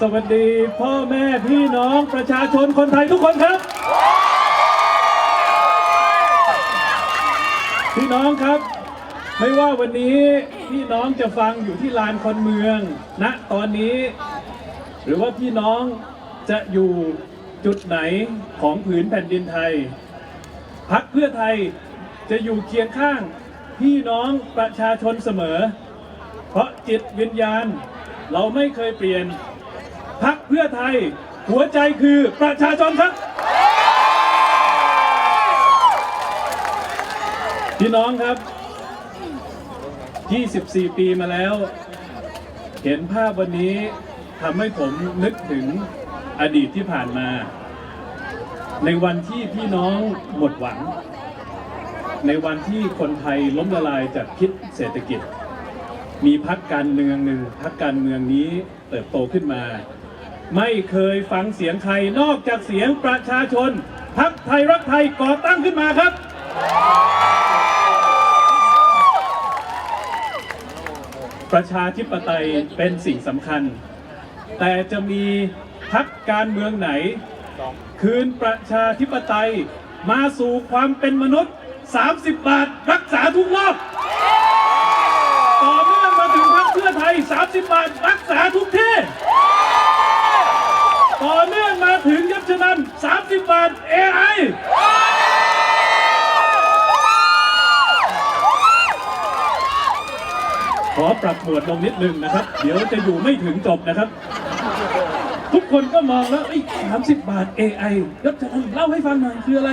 สวัสดีพ่อแม่พี่น้องประชาชนคนไทยทุกคนครับ พี่น้องครับ ไม่ว่าวันนี้พี่น้องจะฟังอยู่ที่ลานคนเมืองณตอนนี้ หรือว่าพี่น้องจะอยู่จุดไหนของผืนแผ่นดินไทยพักเพื่อไทยจะอยู่เคียงข้างพี่น้องประชาชนเสมอ เพราะจิตวิญญาณเราไม่เคยเปลี่ยน พักเพื่อไทย หัวใจคือประชาชนครับ พี่น้องครับ 24 ปีมาแล้ว เห็นภาพวันนี้ทำให้ผมนึกถึงอดีตที่ผ่านมา ในวันที่พี่น้องหมดหวัง ในวันที่คนไทยล้มละลายจากพิษเศรษฐกิจ มีพักการเมืองหนึ่งพักการเมืองนี้เติบโตขึ้นมา ไม่เคยฟังเสียงใครนอกจากเสียงประชาชนพักไทยรักไทยก่อตั้งขึ้นมาครับ ประชาธิปไตยเป็นสิ่งสำคัญ แต่จะมีพักการเมืองไหน คืนประชาธิปไตยมาสู่ความเป็นมนุษย์ 30 บาทรักษาทุกรอบต่อเนื่องมาถึงพักเพื่อไทย 30 บาทรักษาทุกที่ ต่อเนื่องมาถึงยัชนัน30 บาท AI ขอปรับหมวดลงนิดนึงนะครับ เดี๋ยวจะอยู่ไม่ถึงจบนะครับ ทุกคนก็มองแล้วไอ้สามสิบบาท AI ยัชนันเล่าให้ฟังหน่อยคืออะไร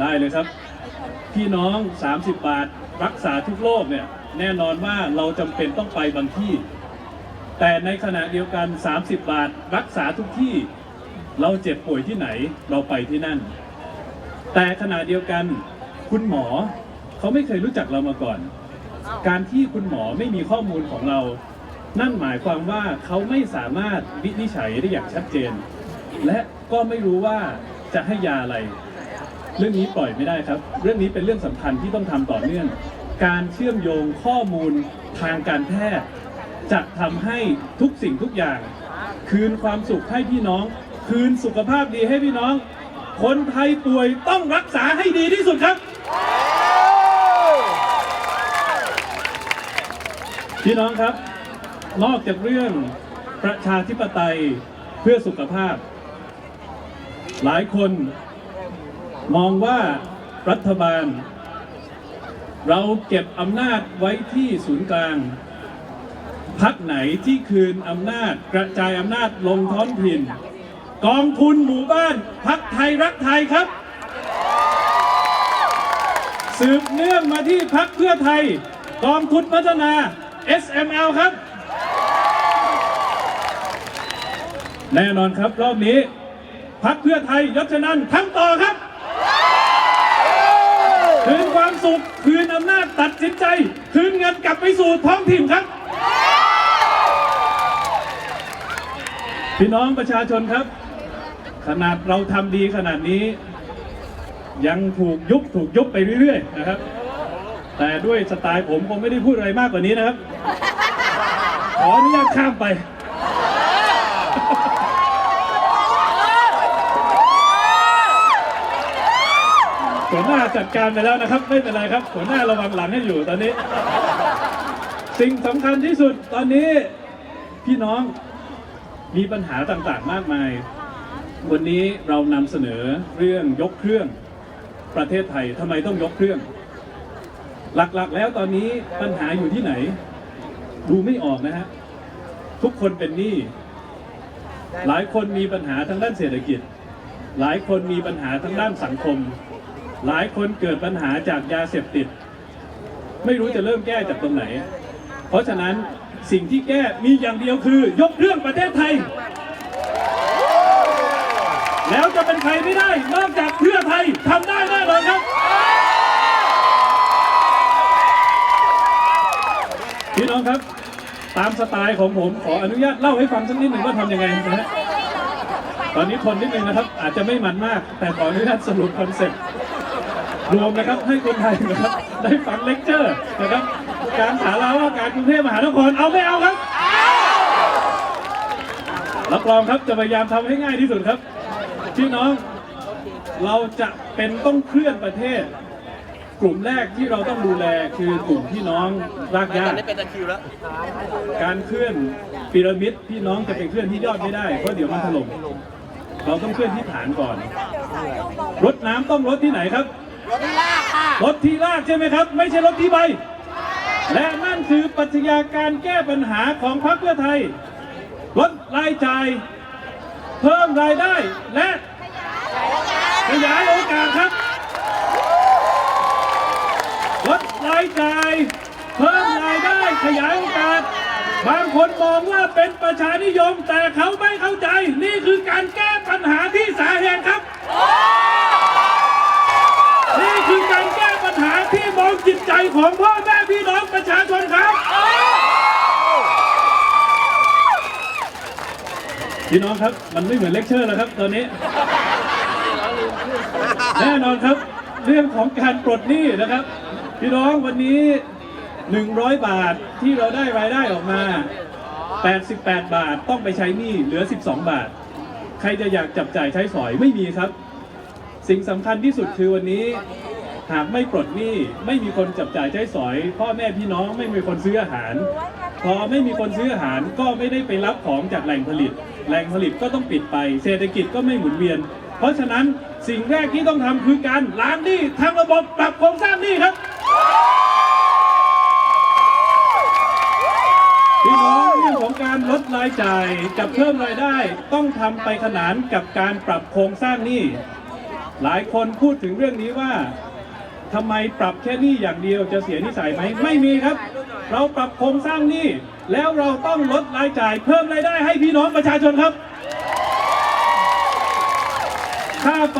ได้เลยครับ พี่น้อง 30 บาท รักษาทุกโรคเนี่ย แน่นอนว่าเราจำเป็นต้องไปบางที่ แต่ในขณะเดียวกัน 30 บาทรักษาทุกที่เราเจ็บป่วยที่ไหนเราไปที่นั่น แต่ขณะเดียวกันคุณหมอเขาไม่เคยรู้จักเรามาก่อน การที่คุณหมอไม่มีข้อมูลของเรา นั่นหมายความว่าเขาไม่สามารถวินิจฉัยได้อย่างชัดเจน และก็ไม่รู้ว่าจะให้ยาอะไร เรื่องนี้ปล่อยไม่ได้ครับ เรื่องนี้เป็นเรื่องสำคัญที่ต้องทำต่อเนื่อง การเชื่อมโยงข้อมูลทางการแพทย์ จะทำให้ทุกสิ่งทุกอย่าง คืนความสุขให้พี่น้อง คืนสุขภาพดีให้พี่น้อง คนไทยป่วยต้องรักษาให้ดีที่สุดครับ พี่น้องครับ นอกจากเรื่องประชาธิปไตยเพื่อสุขภาพ หลายคนมองว่ารัฐบาล เราเก็บอำนาจไว้ที่ศูนย์กลาง พักไหนที่คืนอำนาจกระจายอำนาจลงท้องถิ่น กองทุนหมู่บ้านพักไทยรักไทยครับ สืบเนื่องมาที่พักเพื่อไทย กองทุนพัฒนา SML ครับ แน่นอนครับรอบนี้พักเพื่อไทยยศนันท์ทั้งต่อครับ คืนความสุข คืนอำนาจตัดสินใจ คืนเงินกลับไปสู่ท้องถิ่นครับ พี่น้องประชาชนครับ ขนาดเราทำดีขนาดนี้ ยังถูกยุบถูกยุบไปเรื่อยๆนะครับ แต่ด้วยสไตล์ผมคงไม่ได้พูดอะไรมากกว่านี้นะครับ ขออนุญาตข้ามไปหัวหน้าจัดการไปแล้วนะครับ ไม่เป็นไรครับหัวหน้าระวังหลังให้อยู่ตอนนี้ สิ่งสำคัญที่สุดตอนนี้พี่น้อง มีปัญหาต่างๆมากมาย วันนี้เรานำเสนอเรื่องยกเครื่องประเทศไทยทำไมต้องยกเครื่อง หลักๆ แล้วตอนนี้ปัญหาอยู่ที่ไหน ดูไม่ออกนะฮะทุกคนเป็นหนี้หลายคนมีปัญหาทางด้านเศรษฐกิจ หลายคนมีปัญหาทางด้านสังคม หลายคนเกิดปัญหาจากยาเสพติด ไม่รู้จะเริ่มแก้จากตรงไหน เพราะฉะนั้น สิ่งที่แก้มีอย่างเดียวคือ ยกเรื่องประเทศไทย แล้วจะเป็นใครไม่ได้ นอกจากเพื่อไทยทำได้แน่นอนครับ พี่น้องครับ ตามสไตล์ของผมขออนุญาตเล่าให้ฟังสักนิดหนึ่งว่าทำยังไงนะฮะตอนนี้ทนนิดนึงนะครับ อาจจะไม่มันมาก แต่ขออนุญาตสรุปคอนเซ็ปต์รวมนะครับให้คนไทยนะครับได้ฟังเลคเจอร์นะครับ การสาราว่าการกรุงเทพมหานครเอาไม่เอาครับรับรองครับจะพยายามทำให้ง่ายที่สุดครับพี่น้องเราจะเป็นต้องเคลื่อนประเทศ กลุ่มแรกที่เราต้องดูแลคือกลุ่มพี่น้องรากหญ้าตอนนี้เป็นตะคริวแล้วการเคลื่อนพีระมิดพี่น้องจะไปเคลื่อนที่ยอดไม่ได้เพราะเดี๋ยวมันถล่มเราต้องเคลื่อนที่ฐานก่อน รถน้ำต้องรถที่ไหนครับ รถลากค่ะรถที่ลากใช่ไหมครับ ไม่ใช่รถที่ใบ และนั่นคือปรัชญาการแก้ปัญหาของพรรคเพื่อไทย ลดรายจ่าย เพิ่มรายได้และขยายโอกาสครับ ลดรายจ่าย เพิ่มรายได้ขยายโอกาส บางคนมองว่าเป็นประชานิยม แต่เขาไม่เข้าใจ นี่คือการแก้ปัญหาที่สาเหตุครับ นี่คือการแก้ปัญหาที่มองจิตใจของพ่อแม่พี่น้องประชาชนครับ พี่น้องครับ มันไม่เหมือนเลคเชอร์แล้วครับ ตอนนี้ แน่นอนครับ เรื่องของการปลดหนี้นะครับ พี่น้องวันนี้ 100 บาทที่เราได้รายได้ออกมา 88 บาทต้องไปใช้หนี้เหลือ 12 บาท ใครจะอยากจับจ่ายใช้สอยไม่มีครับ สิ่งสำคัญที่สุดคือวันนี้หากไม่ปลดหนี้ไม่มีคนจับจ่ายใช้สอย พ่อแม่พี่น้องไม่มีคนซื้ออาหาร พอไม่มีคนซื้ออาหารก็ไม่ได้ไปรับของจากแหล่งผลิต แหล่งผลิตก็ต้องปิดไป เศรษฐกิจก็ไม่หมุนเวียน เพราะฉะนั้นสิ่งแรกที่ต้องทำคือการล้างหนี้ทำระบบปรับโครงสร้างหนี้ครับพี่น้องเรื่องของการลดรายจ่ายกับเพิ่มรายได้ต้องทำไปขนานกับการปรับโครงสร้างหนี้หลายคนพูดถึงเรื่องนี้ว่า ทำไมปรับแค่นี้อย่างเดียวจะเสียนิสัยไหมไม่มีครับ เราปรับโครงสร้างหนี้แล้วเราต้องลดรายจ่ายเพิ่มรายได้ให้พี่น้องประชาชนครับ ค่าไฟ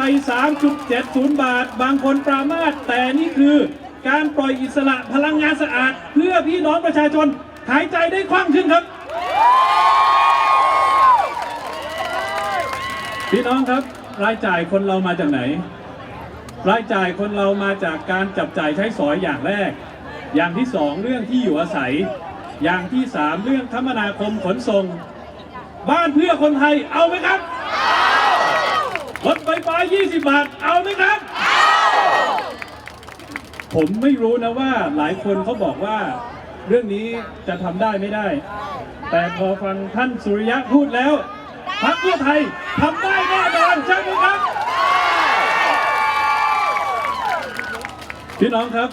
3.70 บาท บางคนปรามาสแต่นี่คือการปล่อยอิสระพลังงานสะอาด เพื่อพี่น้องประชาชนหายใจได้คล่องขึ้นครับ พี่น้องครับรายจ่ายคนเรามาจากไหน รายจ่ายคนเรามาจากการจับจ่ายใช้สอยอย่างแรก อย่างที่สองเรื่องที่อยู่อาศัย อย่างที่สามเรื่องคมนาคมขนส่ง บ้านเพื่อคนไทยเอาไหมครับรถไฟฟ้า 20 บาท เอาไหมครับ ผมไม่รู้นะว่าหลายคนเขาบอกว่า เรื่องนี้จะทำได้ไม่ได้ แต่พอฟังท่านสุริยะพูดแล้วพรรคเพื่อไทยทำได้แน่นอนใช่ไหมครับ พี่น้องครับ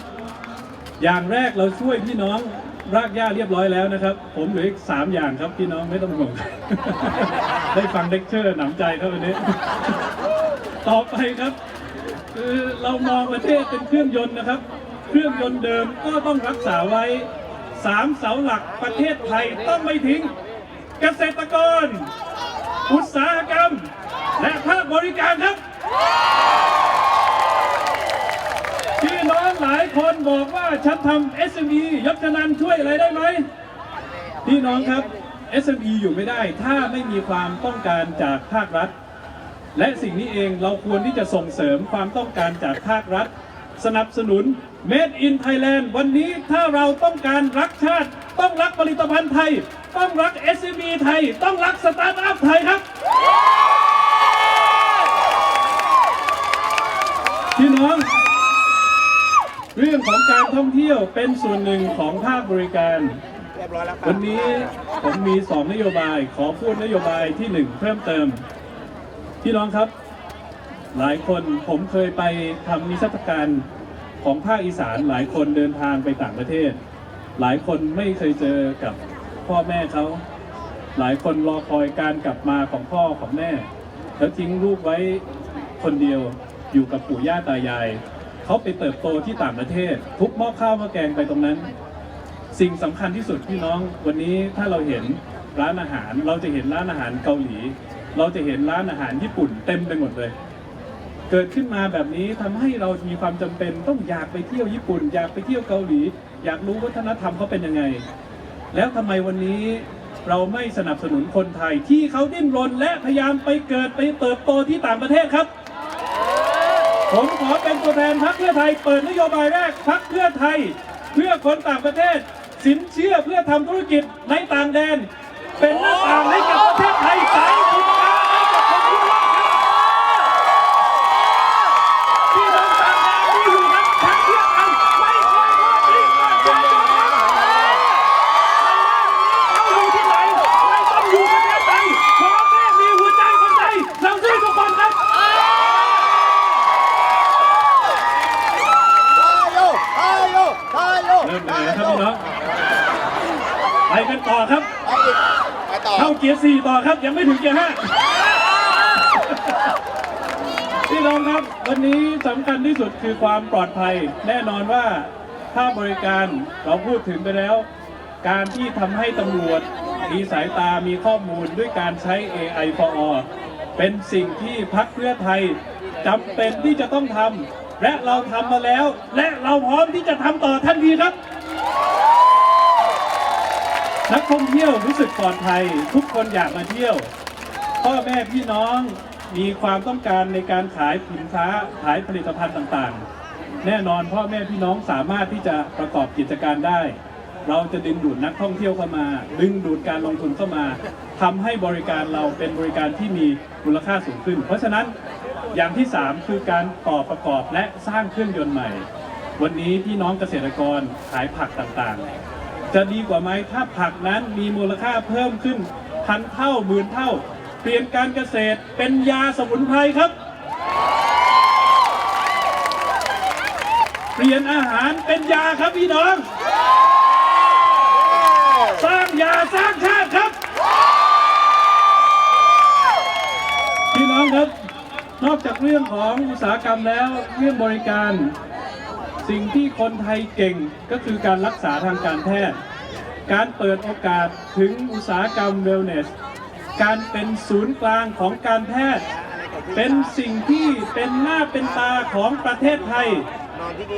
อย่างแรกเราช่วยพี่น้องรากหญ้าเรียบร้อยแล้วนะครับ ผมเหลืออีกสามอย่างครับพี่น้องไม่ต้องห่วง ได้ฟังเลคเชอร์หนำใจครับวันนี้ ต่อไปครับคือเรามองประเทศเป็นเครื่องยนต์นะครับ เครื่องยนต์เดิมก็ต้องรักษาไว้สามเสาหลักประเทศไทยต้องไม่ทิ้ง เกษตรกร อุตสาหกรรม และภาคบริการครับ พี่น้องหลาย คนบอกว่าฉันทำ SME ยศนันช่วยอะไรได้ไหมพี่น้องครับ SME อยู่ไม่ได้ ถ้าไม่มีความต้องการจากภาครัฐ และสิ่งนี้เองเราควรที่จะส่งเสริมความต้องการจากภาครัฐ สนับสนุน Made in Thailand วันนี้ถ้าเราต้องการรักชาติ ต้องรักผลิตภัณฑ์ไทย ต้องรัก SME ไทย ต้องรักสตาร์ทอัพไทยครับพี่น้อง เรื่องของการท่องเที่ยวเป็นส่วนหนึ่งของภาคบริการเรียบร้อยแล้วค่ะวันนี้ผมมีสองนโยบายขอพูดนโยบายที่หนึ่งเพิ่มเติมพี่น้องครับ หลายคนผมเคยไปทำนิทรรศการของภาคอีสานหลายคนเดินทางไปต่างประเทศ หลายคนไม่เคยเจอกับพ่อแม่เขาหลายคนรอคอยการกลับมาของพ่อของแม่ แล้วทิ้งลูกไว้คนเดียวอยู่กับปู่ย่าตายาย เขาไปเติบโตที่ต่างประเทศ ทุกหม้อข้าวหม้อแกงไปตรงนั้น สิ่งสำคัญที่สุดพี่น้องวันนี้ถ้าเราเห็นร้านอาหาร เราจะเห็นร้านอาหารเกาหลี เราจะเห็นร้านอาหารญี่ปุ่นเต็มไปหมดเลย เกิดขึ้นมาแบบนี้ทำให้เรามีความจำเป็นต้องอยากไปเที่ยวญี่ปุ่น อยากไปเที่ยวเกาหลี อยากรู้วัฒนธรรมเขาเป็นยังไง แล้วทำไมวันนี้เราไม่สนับสนุนคนไทยที่เขาดิ้นรนและพยายามไปเกิดไปเติบโตที่ต่างประเทศครับ ผมขอเป็นตัวแทนพรรคเพื่อไทยเปิดนโยบายแรกพรรคเพื่อไทย เพื่อคนต่างประเทศ สินเชื่อเพื่อทำธุรกิจในต่างแดน เป็นหน้าต่างให้กับประเทศไทยสาม ไปอีกไปต่อเข้าเกียร์สี่ต่อครับ ยังไม่ถึงเกียร์ห้าพี่น้องครับ วันนี้สำคัญที่สุดคือความปลอดภัย แน่นอนว่าถ้าบริการเราพูดถึงไปแล้ว การที่ทำให้ตำรวจ มีสายตามีข้อมูลด้วยการใช้ AI for all เป็นสิ่งที่พักเพื่อไทยจำเป็นที่จะต้องทำและเราทำมาแล้ว และเราพร้อมที่จะทำต่อทันทีครับ นักท่องเที่ยวรู้สึกปลอดภัย ทุกคนอยากมาเที่ยว พ่อแม่พี่น้องมีความต้องการในการขายสินค้าขายผลิตภัณฑ์ต่างๆ แน่นอนพ่อแม่พี่น้องสามารถที่จะประกอบกิจการได้ เราจะดึงดูดนักท่องเที่ยวเข้ามา ดึงดูดการลงทุนเข้ามาทำให้บริการเราเป็นบริการที่มีมูลค่าสูงขึ้น เพราะฉะนั้นอย่างที่ 3 คือการต่อประกอบและสร้างเครื่องยนต์ใหม่ วันนี้พี่น้องเกษตรกรขายผักต่างๆ จะดีกว่าไหมถ้าผักนั้นมีมูลค่าเพิ่มขึ้นพันเท่าหมื่นเท่า เปลี่ยนการเกษตรเป็นยาสมุนไพรครับ เปลี่ยนอาหารเป็นยาครับพี่น้อง สร้างยาสร้างชาติครับ พี่น้องครับนอกจากเรื่องของอุตสาหกรรมแล้วเรื่องบริการ สิ่งที่คนไทยเก่งก็คือการรักษาทางการแพทย์ การเปิดโอกาสถึงอุตสาหกรรมเวลเนส การเป็นศูนย์กลางของการแพทย์ เป็นสิ่งที่เป็นหน้าเป็นตาของประเทศไทย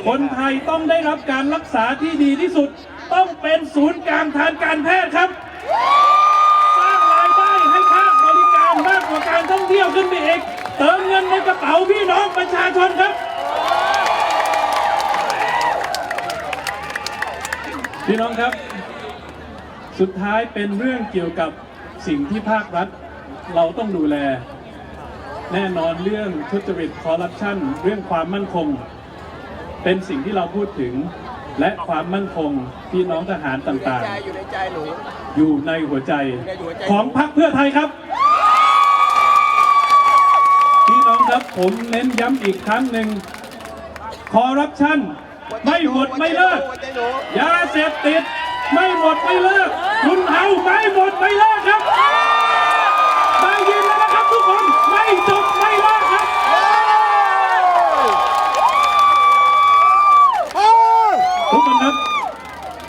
คนไทยต้องได้รับการรักษาที่ดีที่สุด ต้องเป็นศูนย์กลางทางการแพทย์ครับ สร้างรายได้ให้ภาคบริการมากกว่าการท่องเที่ยวขึ้นไปอีก เติมเงินในกระเป๋าพี่น้องประชาชนครับ พี่น้องครับ สุดท้ายเป็นเรื่องเกี่ยวกับสิ่งที่ภาครัฐเราต้องดูแล แน่นอนเรื่องทุจริตคอร์รัปชันเรื่องความมั่นคง เป็นสิ่งที่เราพูดถึงและความมั่นคงพี่น้องทหารต่างใจอยู่ในใจหนูๆอยู่ในหัวใจอยู่ในหัวใจของพรรคเพื่อไทยครับ พี่น้องครับผมเน้นย้ำอีกครั้งหนึ่งคอร์รัปชัน ไม่หมดไม่เลิกหัวใจหนูยาเสพติด ไม่หมดไม่เลิก คุณเอาไม่หมดไม่เลิกครับได้ยินแล้วนะครับทุกคนไม่จบไม่เลิกครับโอ้ยทุกคนครับ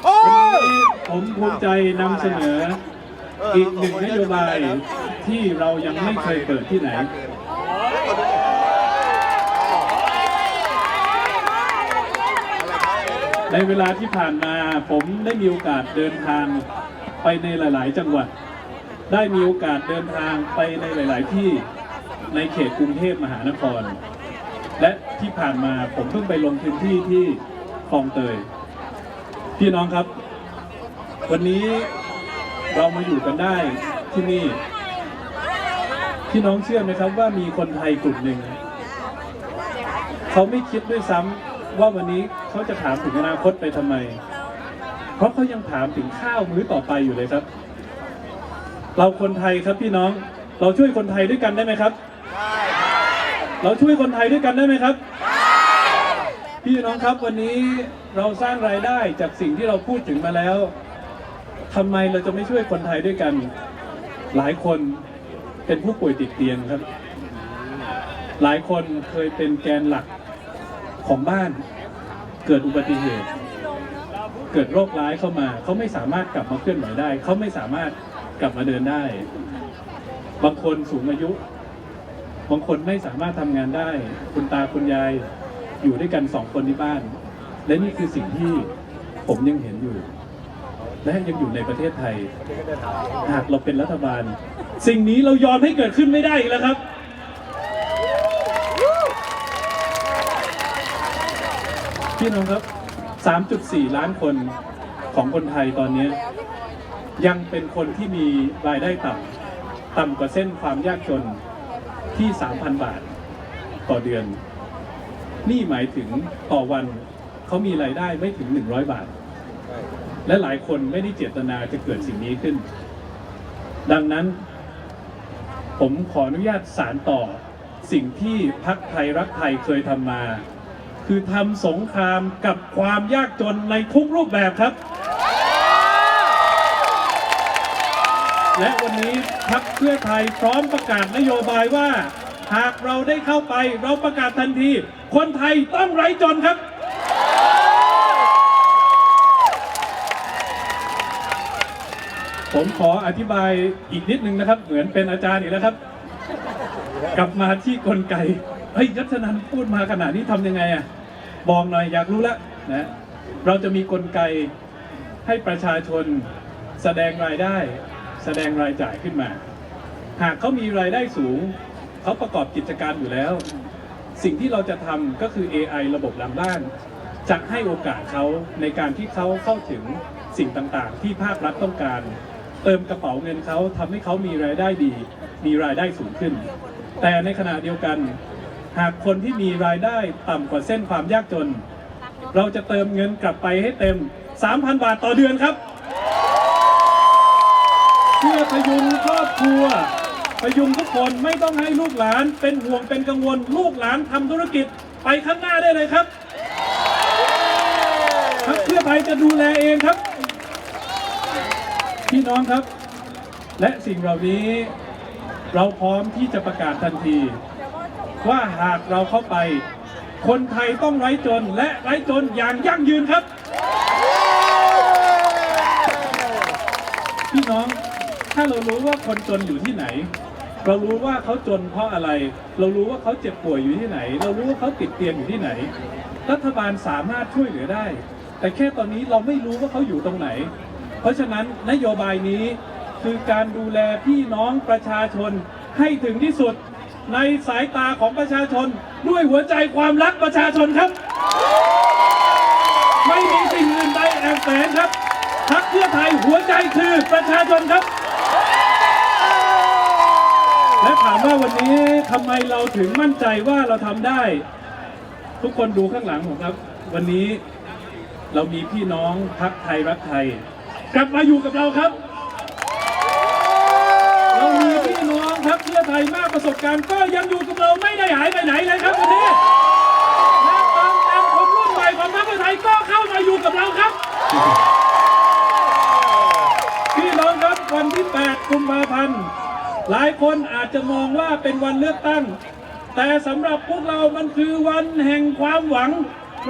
โอ้วันยนี้ผมภูมิใจนำเสนออีกหนึ่งนโยบายที่เรายังไม่เคยเปิดที่ไหน ในเวลาที่ผ่านมาผมได้มีโอกาสเดินทางไปในหลาย ๆ จังหวัด ได้มีโอกาสเดินทางไปในหลาย ๆ ที่ในเขตกรุงเทพมหานคร และที่ผ่านมาผมเพิ่งไปลงพื้นที่ที่คลองเตย พี่น้องครับ วันนี้เรามาอยู่กันได้ที่นี่ พี่น้องเชื่อไหมครับว่ามีคนไทยกลุ่มหนึ่ง เขาไม่คิดด้วยซ้ำ ว่าวันนี้เขาจะถามถึงอนาคตไปทำไม เพราะเขายังถามถึงข้าวมื้อต่อไปอยู่เลยครับ เราคนไทยครับพี่น้อง เราช่วยคนไทยด้วยกันได้ไหมครับ เราช่วยคนไทยด้วยกันได้ไหมครับพี่น้องครับวันนี้เราสร้างรายได้จากสิ่งที่เราพูดถึงมาแล้วทำไมเราจะไม่ช่วยคนไทยด้วยกัน หลายคนเป็นผู้ป่วยติดเตียงครับ หลายคนเคยเป็นแกนหลัก ของบ้านเกิดอุบัติเหตุ เกิดโรคร้ายเข้ามา เขาไม่สามารถกลับมาเคลื่อนไหวได้ เขาไม่สามารถกลับมาเดินได้ บางคนสูงอายุ บางคนไม่สามารถทำงานได้ คุณตาคุณยายอยู่ด้วยกันสองคนที่บ้าน และนี่คือสิ่งที่ผมยังเห็นอยู่ และยังอยู่ในประเทศไทย หากเราเป็นรัฐบาล สิ่งนี้เรายอมให้เกิดขึ้นไม่ได้อีกแล้วครับ พี่น้องครับ 3.4 ล้านคนของคนไทยตอนนี้ ยังเป็นคนที่มีรายได้ต่ำต่ำกว่าเส้นความยากจนที่ 3,000 บาทต่อเดือน นี่หมายถึงต่อวันเขามีรายได้ไม่ถึง 100 บาท และหลายคนไม่ได้เจตนาจะเกิดสิ่งนี้ขึ้น ดังนั้น ผมขออนุญาตสารต่อสิ่งที่พักไทยรักไทยเคยทำมา คือทำสงครามกับความยากจนในทุกรูปแบบครับ และวันนี้พักเพื่อไทยพร้อมประกาศนโยบายว่า หากเราได้เข้าไปเราประกาศทันที คนไทยต้องไร้จนครับ ผมขออธิบายอีกนิดนึงนะครับ เหมือนเป็นอาจารย์อีกแล้วครับ กลับมาที่กลไก เฮ้ยยัชนันพูดมาขนาดนี้ทำยังไงอะบอกหน่อยอยากรู้แล้วนะเราจะมีกลไกให้ประชาชนแสดงรายได้ แสดงรายจ่ายขึ้นมา หากเขามีรายได้สูง เขาประกอบกิจการอยู่แล้ว สิ่งที่เราจะทำก็คือ AI ระบบลังบ้านจะให้โอกาสเขาในการที่เขาเข้าถึงสิ่งต่างๆ ที่ภาครัฐต้องการ เติมกระเป๋าเงินเขาทำให้เขามีรายได้ดี มีรายได้สูงขึ้น แต่ในขณะเดียวกัน หากคนที่มีรายได้ต่ำกว่าเส้นความยากจน เราจะเติมเงินกลับไปให้เต็ม 3,000 บาทต่อเดือนครับ เพื่อพยุงครอบครัวพยุงทุกคนไม่ต้องให้ลูกหลานเป็นห่วงเป็นกังวล ลูกหลานทำธุรกิจไปข้างหน้าได้เลยครับพักเพื่อไทยจะดูแลเองครับ พี่น้องครับ และสิ่งเหล่านี้เราพร้อมที่จะประกาศทันที ว่าหากเราเข้าไป คนไทยต้องไร้จนและไร้จนอย่างยั่งยืนครับ พี่น้องถ้าเรารู้ว่าคนจนอยู่ที่ไหน เรารู้ว่าเขาจนเพราะอะไร เรารู้ว่าเขาเจ็บป่วยอยู่ที่ไหน เรารู้ว่าเขาติดเตียงอยู่ที่ไหน รัฐบาลสามารถช่วยเหลือได้ แต่แค่ตอนนี้เราไม่รู้ว่าเขาอยู่ตรงไหน เพราะฉะนั้นนโยบายนี้คือการดูแลพี่น้องประชาชนให้ถึงที่สุด ในสายตาของประชาชนด้วยหัวใจความรักประชาชนครับ ไม่มีสิ่งอื่นใดแอบแฝงครับพักเพื่อไทยหัวใจคือประชาชนครับ และถามว่าวันนี้ทำไมเราถึงมั่นใจว่าเราทำได้ ทุกคนดูข้างหลังผมครับ วันนี้เรามีพี่น้องพักไทยรักไทย กลับมาอยู่กับเราครับ เรามีพี่น้องพักเพื่อไทย มากประสบการณ์ก็ยังอยู่กับเราไม่ได้หายไปไหนเลยครับวันนี้และเติมต็มคนรุ่นใหม่ของพรรคเพื่อไทยก็เข้ามาอยู่กับเราครับ พี่น้องครับวันที่ 8 กุมภาพันธ์หลายคนอาจจะมองว่าเป็นวันเลือกตั้ง แต่สำหรับพวกเรามันคือวันแห่งความหวัง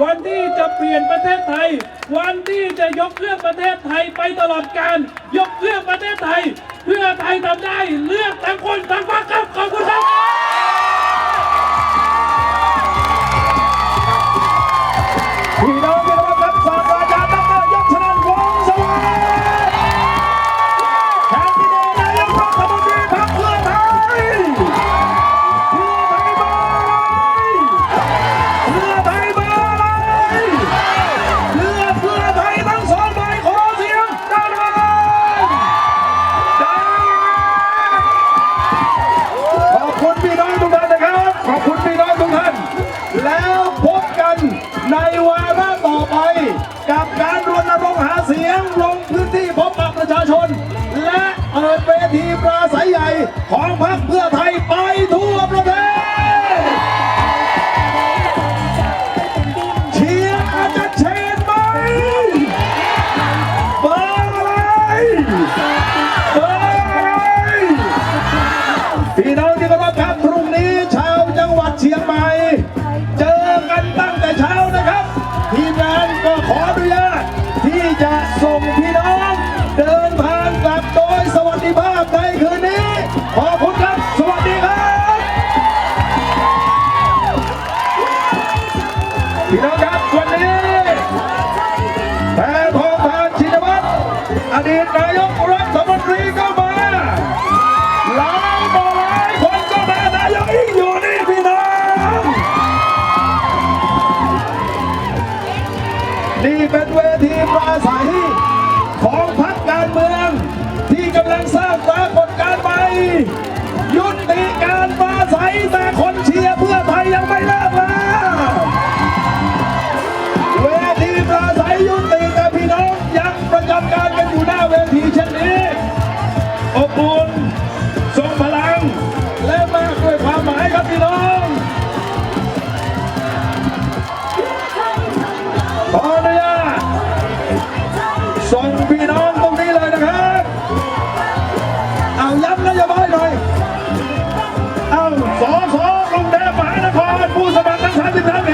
วันที่จะเปลี่ยนประเทศไทย วันที่จะยกเครื่องประเทศไทยไปตลอดการ ยกเครื่องประเทศไทย เพื่อไทยทำได้เลือกทั้งคนทั้งพรรคครับขอบคุณครับพี่น้อง นี่เป็นเวทีปราศัยของพรรคการเมือง ที่กำลังสร้างปรากฏการณ์ใหม่ยุติการปราศัยแต่ อสอสอกรุงเทพมหานครผู้สมัครทั้งสามสิบสาม